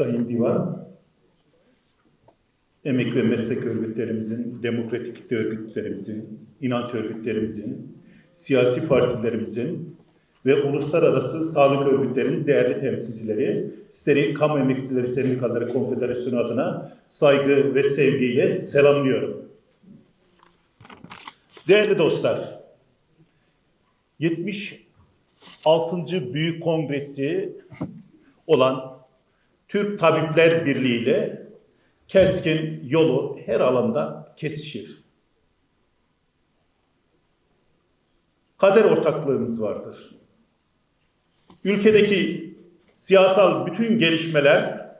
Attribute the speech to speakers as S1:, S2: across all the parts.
S1: Sayın Divan, emek ve meslek örgütlerimizin, demokratik kitle örgütlerimizin, inanç örgütlerimizin, siyasi partilerimizin ve uluslararası sağlık örgütlerinin değerli temsilcileri, Steri Kamu Emekçileri Sendikaları Konfederasyonu adına saygı ve sevgiyle selamlıyorum. Değerli dostlar, 76. Büyük Kongresi olan Türk Tabipler Birliği ile keskin yolu her alanda kesişir. Kader ortaklığımız vardır. Ülkedeki siyasal bütün gelişmeler,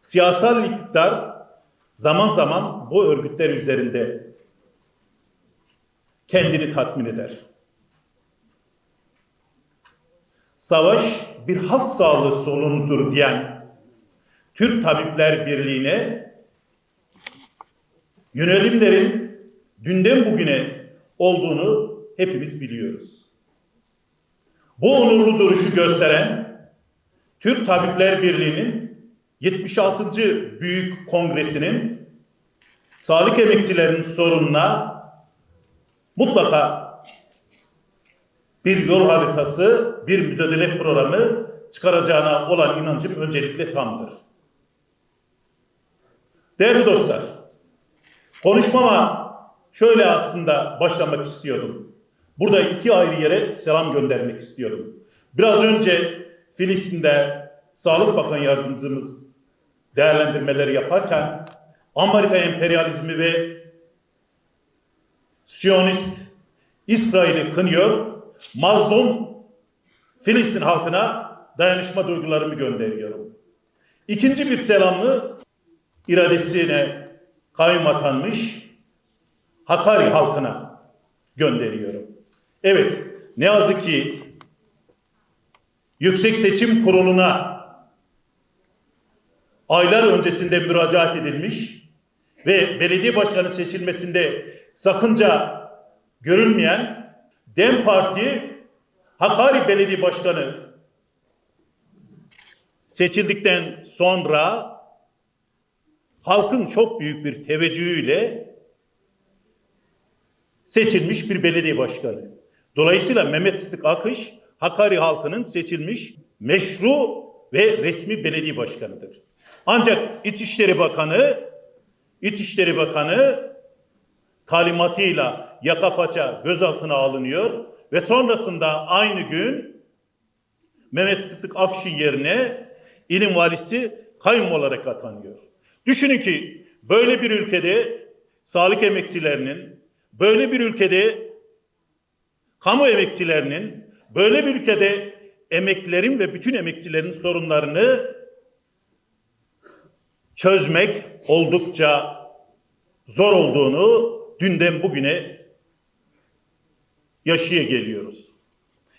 S1: siyasal iktidar zaman zaman bu örgütler üzerinde kendini tatmin eder. Savaş bir halk sağlığı sorunudur diyen Türk Tabipler Birliği'ne yönelimlerin dünden bugüne olduğunu hepimiz biliyoruz. Bu onurlu duruşu gösteren Türk Tabipler Birliği'nin 76. Büyük Kongresi'nin sağlık emekçilerinin sorununa mutlaka bir yol haritası, bir mücadele programı çıkaracağına olan inancım öncelikle tamdır. Değerli dostlar, konuşmama şöyle aslında başlamak istiyordum. Burada iki ayrı yere selam göndermek istiyorum. Biraz önce Filistin'de Sağlık Bakan Yardımcımız değerlendirmeleri yaparken Amerika emperyalizmi ve Siyonist İsrail'i kınıyor, mazlum Filistin halkına dayanışma duygularımı gönderiyorum. İkinci bir selamı iradesine kayyum atanmış Hakkari halkına gönderiyorum. Evet, ne yazık ki Yüksek Seçim Kurulu'na aylar öncesinde müracaat edilmiş ve belediye başkanı seçilmesinde sakınca görülmeyen DEM Parti Hakkari Belediye Başkanı seçildikten sonra halkın çok büyük bir teveccühüyle seçilmiş bir belediye başkanı. Dolayısıyla Mehmet Sıdık Akış Hakkari halkının seçilmiş meşru ve resmi belediye başkanıdır. Ancak İçişleri Bakanı İçişleri Bakanı talimatıyla yaka paça gözaltına alınıyor ve sonrasında aynı gün Mehmet Sıddık Akşin yerine ilim valisi kayyum olarak atanıyor. Düşünün ki böyle bir ülkede sağlık emekçilerinin, böyle bir ülkede kamu emekçilerinin, böyle bir ülkede emeklilerin ve bütün emekçilerin sorunlarını çözmek oldukça zor olduğunu dünden bugüne yaşaya geliyoruz.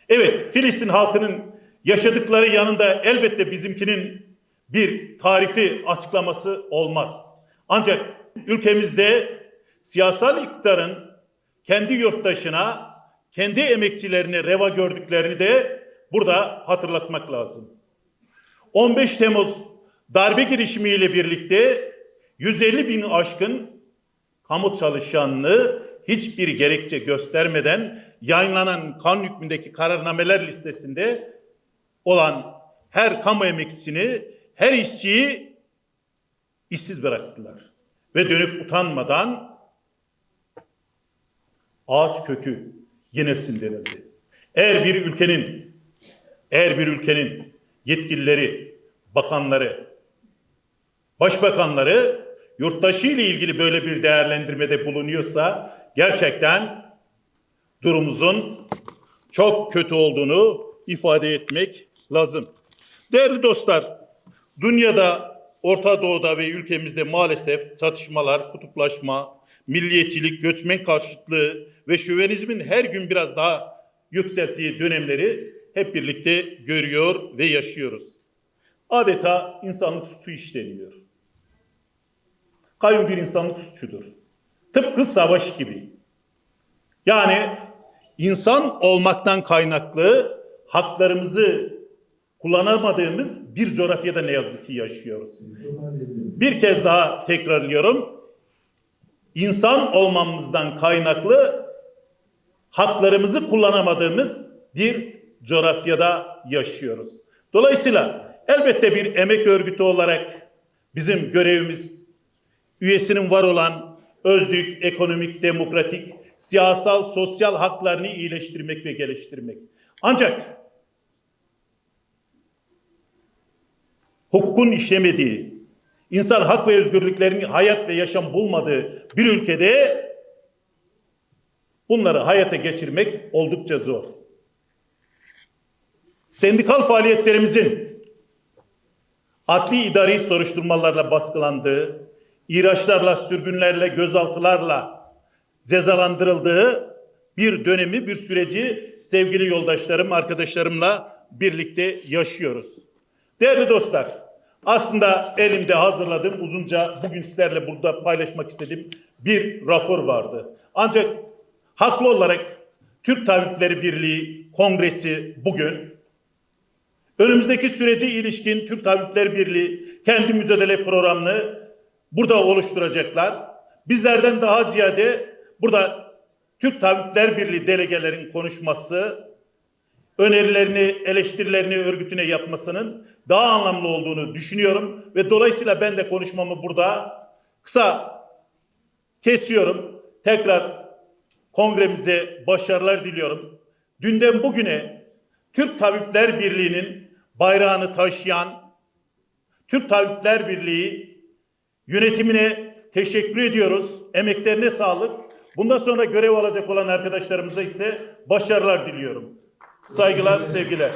S1: Evet, Filistin halkının yaşadıkları yanında elbette bizimkinin bir tarifi açıklaması olmaz. Ancak ülkemizde siyasal iktidarın kendi yurttaşına, kendi emekçilerine reva gördüklerini de burada hatırlatmak lazım. 15 Temmuz darbe girişimiyle birlikte 150 bin aşkın kamu çalışanlığı hiçbir gerekçe göstermeden yayınlanan kanun hükmündeki kararnameler listesinde olan her kamu emekçisini, her işçiyi işsiz bıraktılar. Ve dönüp utanmadan ağaç kökü yenilsin denildi. Eğer bir ülkenin eğer bir ülkenin yetkilileri, bakanları, başbakanları yurttaşı ile ilgili böyle bir değerlendirmede bulunuyorsa gerçekten durumumuzun çok kötü olduğunu ifade etmek lazım. Değerli dostlar, dünyada, Orta Doğu'da ve ülkemizde maalesef çatışmalar, kutuplaşma, milliyetçilik, göçmen karşıtlığı ve şövenizmin her gün biraz daha yükselttiği dönemleri hep birlikte görüyor ve yaşıyoruz. Adeta insanlık suçu işleniyor. Kayyum bir insanlık suçudur. Tıpkı savaş gibi. Yani insan olmaktan kaynaklı haklarımızı kullanamadığımız bir coğrafyada ne yazık ki yaşıyoruz. Bir kez daha tekrarlıyorum. İnsan olmamızdan kaynaklı haklarımızı kullanamadığımız bir coğrafyada yaşıyoruz. Dolayısıyla elbette bir emek örgütü olarak bizim görevimiz üyesinin var olan özlük, ekonomik, demokratik, siyasal, sosyal haklarını iyileştirmek ve geliştirmek. Ancak hukukun işlemediği, insan hak ve özgürlüklerinin hayat ve yaşam bulmadığı bir ülkede bunları hayata geçirmek oldukça zor. Sendikal faaliyetlerimizin adli idari soruşturmalarla baskılandığı, ihraçlarla, sürgünlerle, gözaltılarla cezalandırıldığı bir dönemi, bir süreci sevgili yoldaşlarım, arkadaşlarımla birlikte yaşıyoruz. Değerli dostlar, aslında elimde hazırladığım uzunca bugün sizlerle burada paylaşmak istediğim bir rapor vardı. Ancak haklı olarak Türk Tabipleri Birliği Kongresi bugün önümüzdeki sürece ilişkin Türk Tabipleri Birliği kendi mücadele programını burada oluşturacaklar. Bizlerden daha ziyade burada Türk Tabipler Birliği delegelerin konuşması, önerilerini, eleştirilerini örgütüne yapmasının daha anlamlı olduğunu düşünüyorum ve dolayısıyla ben de konuşmamı burada kısa kesiyorum. Tekrar kongremize başarılar diliyorum. Dünden bugüne Türk Tabipler Birliği'nin bayrağını taşıyan Türk Tabipler Birliği yönetimine teşekkür ediyoruz. Emeklerine sağlık. Bundan sonra görev alacak olan arkadaşlarımıza ise başarılar diliyorum. Saygılar, sevgiler.